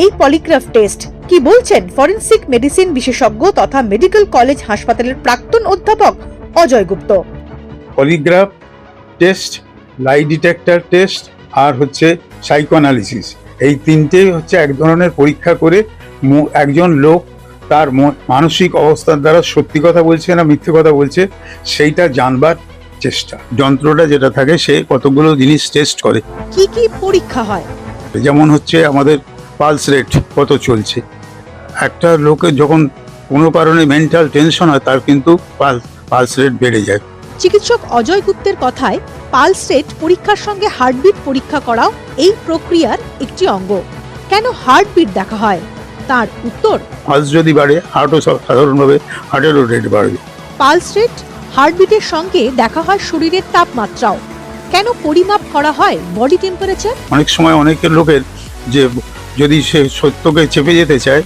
এই polygraph test. কি বলছেন ফরেনসিক মেডিসিন বিশেষজ্ঞ তথা মেডিকেল কলেজ হাসপাতালের প্রাক্তন অধ্যাপক Ajay Gupta? Polygraph test lie detector test আর হচ্ছে সাইকোঅ্যানালিসিস। এই তিনটেই হচ্ছে এক ধরনের পরীক্ষা করে একজন লোক তার মানসিক অবস্থার দ্বারা সত্যি কথা বলছে না মিথ্যে কথা বলছে সেইটা জানবার চেষ্টা। যন্ত্রটা যেটা থাকে সে কতগুলো জিনিস টেস্ট করে। কি কি পরীক্ষা হয়? যেমন হচ্ছে আমাদের পালস রেট কত চলছে? একটা লোকের যখন কোনো কারণে মেন্টাল টেনশন হয় তার কিন্তু পালস রেট বেড়ে যায়। চিকিৎসক অজয় গুপ্তের কথায় পালস রেট পরীক্ষার সঙ্গে হার্টবিট পরীক্ষা করাও এই প্রক্রিয়ার একটি অঙ্গ। কেন হার্টবিট দেখা হয়? তার উত্তর পালস যদি বাড়ে হার্টও সাধারণভাবে হার্টেরও রেট বাড়বে। পালস রেট হার্টবিটের সঙ্গে দেখা হয় শরীরের তাপমাত্রাও। কেন পরিমাপ করা হয় বডি টেম্পারেচার অনেক সময় অনেকের লোকের যে যদি সে সত্যকে চেপে যেতে চায়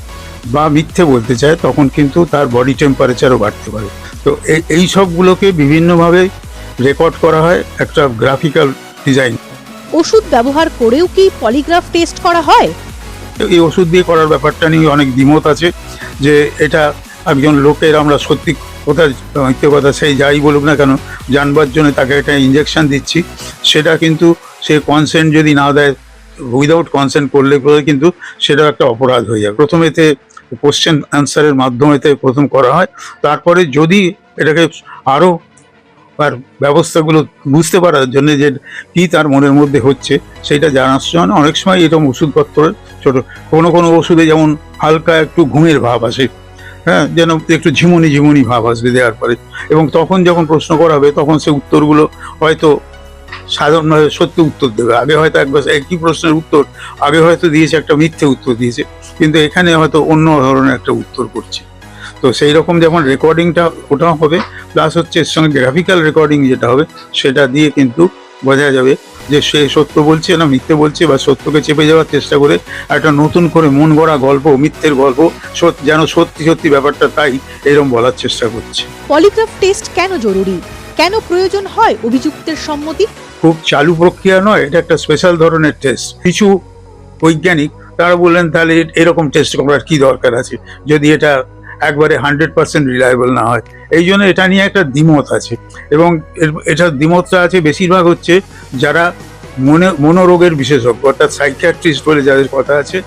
বা মিথ্যে বলতে চায় তখন কিন্তু তার বডি টেম্পারেচারও বাড়তে পারে। তো এই এই সবগুলোকে বিভিন্নভাবে রেকর্ড করা হয় একটা গ্রাফিক্যাল ডিজাইন ওষুধ ব্যবহার করেও কি পলিগ্রাফ টেস্ট করা হয়? এই ওষুধ দিয়ে করার ব্যাপারটা নিয়ে অনেক দ্বিমত আছে যে এটা একজন লোকের আমরা সত্যি কথা মিথ্যে কথা সেই যাই বলুক না কেন জানবার জন্য তাকে একটা ইঞ্জেকশন দিচ্ছি। সেটা কিন্তু সে কনসেন্ট যদি না দেয় উইদাউট কনসেন্ট করলে পরে কিন্তু সেটা একটা অপরাধ হয়ে যাবে প্রথমেতে কোশ্চেন অ্যান্সারের মাধ্যমেতে প্রথম করা হয়। তারপরে যদি এটাকে আরও আর ব্যবস্থাগুলো বুঝতে পারার জন্য যে কি তার মনের মধ্যে হচ্ছে, সেটা জানার জন্য অনেক সময় এরকম ওষুধপত্রের ছোটো কোনো কোনো ওষুধে যেমন হালকা একটু ঘুমের ভাব আসে হ্যাঁ যেন একটু ঝিমুনি ঝিমুনি ভাব আসবে দেওয়ার পরে। এবং তখন যখন প্রশ্ন করা হবে, তখন সে উত্তরগুলো হয়তো সাধারণভাবে সত্যি উত্তর দেবে। আগে হয়তো একবার একই প্রশ্নের উত্তর, আগে হয়তো দিয়েছে একটা মিথ্যে উত্তর দিয়েছে, কিন্তু এখানে হয়তো অন্য ধরনের একটা উত্তর করছে। তো সেই রকম যখন রেকর্ডিংটা ওটাও হবে, প্লাস হচ্ছে এর সঙ্গে গ্রাফিক্যাল রেকর্ডিং যেটা হবে, সেটা দিয়ে কিন্তু বোঝা যাবে যে সে সত্য বলছে না মিথ্যে বলছে বা সত্যকে চেপে যাওয়ার চেষ্টা করে একটা নতুন করে মন গড়া গল্প, মিথ্যের গল্প যেন সত্যি সত্যি ব্যাপারটা তাই এরকম বলার চেষ্টা করছে। পলিগ্রাফ টেস্ট কেন জরুরি? কেন প্রয়োজন হয় অভিযুক্তের সম্মতি? খুব চালু প্রক্রিয়া নয়, এটা একটা স্পেশাল ধরনের টেস্ট কিছু বৈজ্ঞানিক, তারা বললেন, তাহলে এরকম টেস্ট করার কি দরকার আছে? যদি এটা একবারে হান্ড্রেড পার্সেন্ট রিলায়েবল না হয়। এই জন্য এটা নিয়ে একটা দ্বিমত আছে। এবং এটার দ্বিমতটা আছে বেশিরভাগ হচ্ছে যারা মনে, মনোরোগের বিশেষজ্ঞ, অর্থাৎ সাইকিয়াট্রিস্ট বলে যাদের কথা আছে